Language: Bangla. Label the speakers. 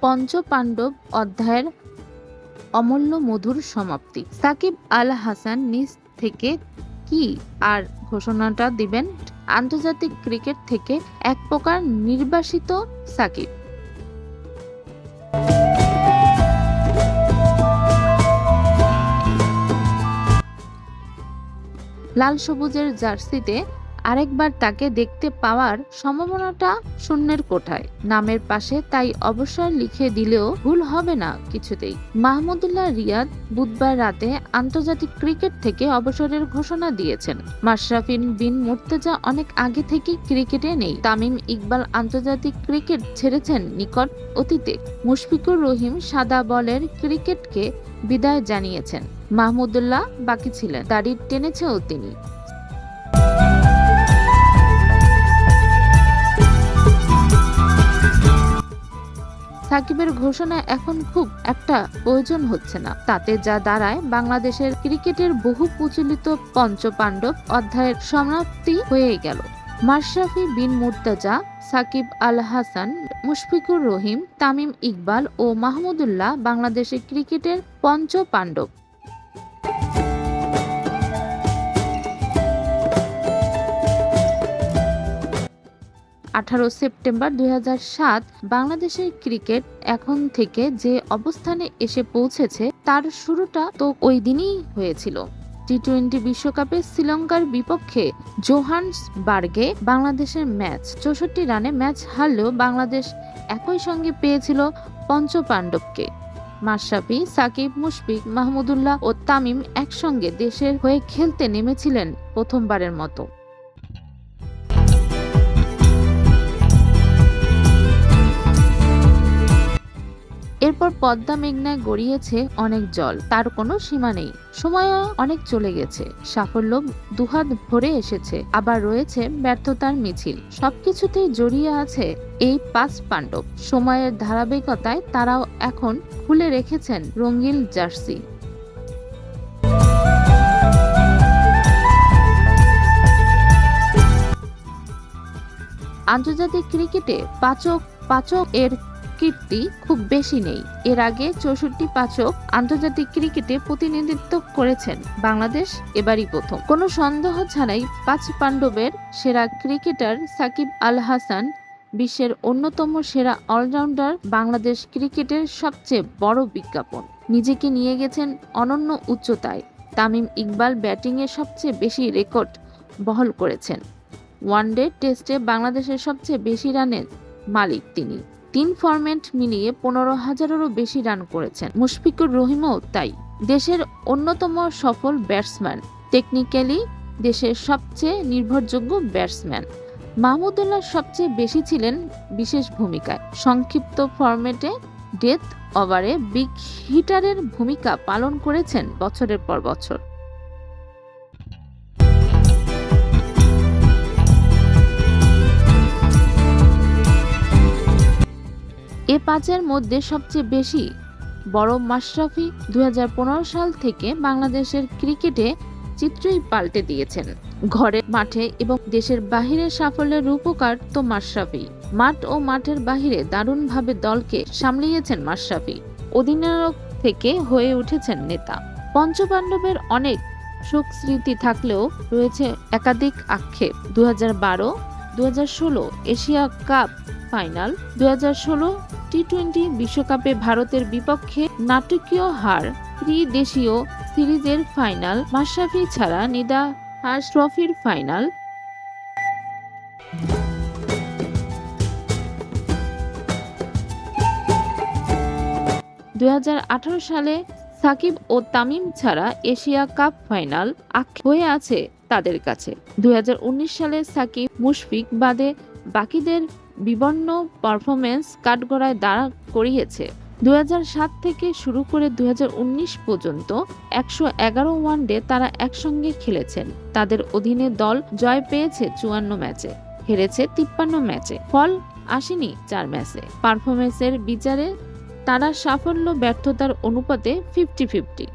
Speaker 1: পঞ্চপাণ্ডব অধ্যায়ের অমূল্য মধুর সমাপ্তি। সাকিব আল হাসান নিজ থেকে কি আর ঘোষণাটা দিবেন? আন্তর্জাতিক ক্রিকেট থেকে এক প্রকার নির্বাসিত সাকিব। লাল সবুজের জার্সিতে আরেকবার তাকে দেখতে পাওয়ার সম্ভাবনাটা শূন্যের কোঠায়। নামের পাশে তাই অবসর লিখে দিলেও ভুল হবে না কিছুতেই। মাহমুদুল্লাহ রিয়াদ বুধবার রাতে আন্তর্জাতিক ক্রিকেট থেকে অবসরের ঘোষণা দিয়েছেন। মাশরাফিন বিন মুর্তেজা অনেক আগে থেকে ক্রিকেটে নেই। তামিম ইকবাল আন্তর্জাতিক ক্রিকেট ছেড়েছেন নিকট অতীতে। মুশফিকুর রহিম সাদা বলের ক্রিকেটকে বিদায় জানিয়েছেন। মাহমুদুল্লাহ বাকি ছিলেন। দাড়ি টেনেছেও তিনি। সাকিবের ঘোষণা এখন খুব একটা প্রয়োজন হচ্ছে না। তাতে যা দাঁড়ায়, বাংলাদেশের ক্রিকেটের বহু প্রচলিত পঞ্চ পাণ্ডব অধ্যায়ের সমাপ্তি হয়ে গেল। মাশরাফি বিন মুর্তাজা, সাকিব আল হাসান মুশফিকুর রহিম, তামিম ইকবাল ও মাহমুদুল্লাহ বাংলাদেশের ক্রিকেটের পঞ্চ পাণ্ডব আঠারো সেপ্টেম্বর দুই হাজার সাত বাংলাদেশের ক্রিকেট এখন থেকে যে অবস্থানে এসে পৌঁছেছে, তার শুরুটা তো ওই দিনই হয়েছিল। টি টোয়েন্টি বিশ্বকাপে শ্রীলঙ্কার বিপক্ষে জোহান্সবার্গে বাংলাদেশের ম্যাচ, চৌষট্টি রানে ম্যাচ হারলেও বাংলাদেশ একই সঙ্গে পেয়েছিল পঞ্চপাণ্ডবকে। মাশরাফি, সাকিব, মুশফিক মাহমুদুল্লাহ ও তামিম একসঙ্গে দেশের হয়ে খেলতে নেমেছিলেন প্রথমবারের মতো। এরপর পদ্মা মেঘনায় গড়িয়েছে অনেক জল। তার কোনো সীমা নেই। সময়ও অনেক চলে গেছে। সাফল্য দুহাত ভরে এসেছে। আবার রয়েছে ব্যর্থতার মিছিল। সবকিছুতেই জড়িয়ে আছে এই পাঁচ পাণ্ডব। সময়ের ধারাবাহিকতায় তারাও এখন খুলে রেখেছেন রঙ্গিল জার্সি। আন্তর্জাতিক ক্রিকেটে পাচক পাচক এর কীর্তি খুব বেশি নেই। এর আগে চৌষট্টি পাচক আন্তর্জাতিক ক্রিকেটে প্রতিনিধিত্ব করেছেন। বাংলাদেশ এবারই প্রথম। কোনো সন্দেহ ছাড়াই পাঁচ পাণ্ডবের সেরা ক্রিকেটার সাকিব আল হাসান বিশ্বের অন্যতম সেরা অলরাউন্ডার বাংলাদেশ ক্রিকেটের সবচেয়ে বড় বিজ্ঞাপন। নিজেকে নিয়ে গেছেন অনন্য উচ্চতায়। তামিম ইকবাল ব্যাটিংয়ে সবচেয়ে বেশি রেকর্ড বহল করেছেন। ওয়ানডে টেস্টে বাংলাদেশের সবচেয়ে বেশি রানের মালিক তিনি। তিন ফরম্যাট মিলিয়ে পনেরো হাজারেরও বেশি রান করেছেন। মুশফিকুর রহিমও তাই। দেশের অন্যতম সফল ব্যাটসম্যান। টেকনিক্যালি দেশের সবচেয়ে নির্ভরযোগ্য ব্যাটসম্যান। মাহমুদুল্লাহ সবচেয়ে বেশি ছিলেন বিশেষ ভূমিকায়। সংক্ষিপ্ত ফরম্যাটে ডেথ ওভারে বিগ হিটারের ভূমিকা পালন করেছেন বছরের পর বছর। পাঁচের মধ্যে সবচেয়ে বেশি। বড় মাশরাফি দুই সাল থেকে বাংলাদেশের ক্রিকেটে চিত্রই পাল্টে দিয়েছেন। ঘরের মাঠে এবং দেশের বাহিরে সাফল্যের রূপকার তো মাশরাফি মাঠ ও মাঠের বাহিরে দারুণভাবে দলকে সামলিয়েছেন মাশরাফি অধিনায়ক থেকে হয়ে উঠেছেন নেতা। পঞ্চপাণ্ডবের অনেক শোক স্মৃতি থাকলেও রয়েছে একাধিক আক্ষেপ। দু দু এশিয়া কাপ ফাইনাল। দু টি টোয়েন্টি বিশ্বকাপে ভারতের বিপক্ষে নাটকীয় হার, ত্রিদেশীয় সিরিজের ফাইনাল। মাশরাফি ছাড়া নিদা হাস ট্রফির ফাইনাল। দুই হাজার আঠারো সালে সাকিব ও তামিম ছাড়া এশিয়া কাপ ফাইনাল হয়ে আছে তাদের কাছে। দু হাজার উনিশ সালে সাকিব মুশফিক বাদে বাকিদের বিবর্ণ পারফরমেন্স কাঠগড়ায় দাঁড়া করিয়েছে। দু হাজার সাত থেকে শুরু করে দু হাজার উনিশ পর্যন্ত একশো এগারো ওয়ানডে তারা একসঙ্গে খেলেছেন। তাদের অধীনে দল জয় পেয়েছে চুয়ান্ন ম্যাচে, হেরেছে তিপ্পান্ন ম্যাচে, ফল আসেনি চার ম্যাচে। পারফরমেন্সের বিচারে তারা সাফল্য ব্যর্থতার অনুপাতে ফিফটি ফিফটি